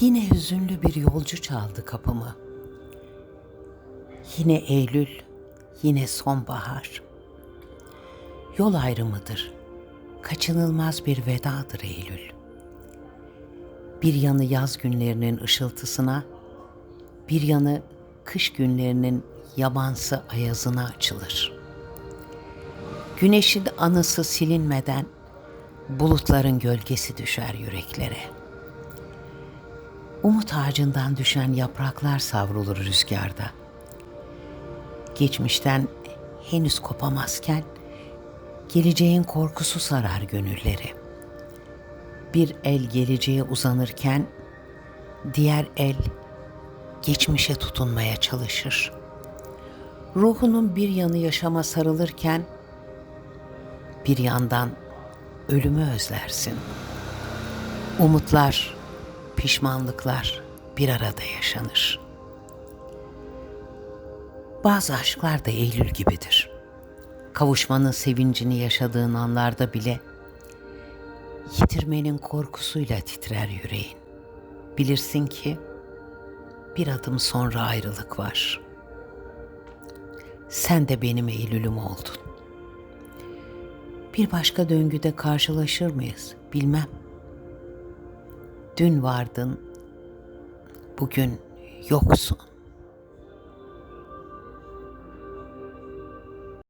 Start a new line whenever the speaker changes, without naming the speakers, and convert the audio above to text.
Yine hüzünlü bir yolcu çaldı kapımı. Yine Eylül, yine sonbahar. Yol ayrımıdır. Kaçınılmaz bir vedadır Eylül. Bir yanı yaz günlerinin ışıltısına, bir yanı kış günlerinin yabansı ayazına açılır. Güneşin anısı silinmeden bulutların gölgesi düşer yüreklere. Umut ağacından düşen yapraklar savrulur rüzgarda. Geçmişten henüz kopamazken geleceğin korkusu sarar gönülleri. Bir el geleceğe uzanırken diğer el geçmişe tutunmaya çalışır. Ruhunun bir yanı yaşama sarılırken bir yandan ölümü özlersin. Umutlar, pişmanlıklar bir arada yaşanır. Bazı aşklar da Eylül gibidir. Kavuşmanın sevincini yaşadığın anlarda bile yitirmenin korkusuyla titrer yüreğin. Bilirsin ki bir adım sonra ayrılık var. Sen de benim Eylül'üm oldun. Bir başka döngüde karşılaşır mıyız bilmem. Dün vardın, bugün yoksun.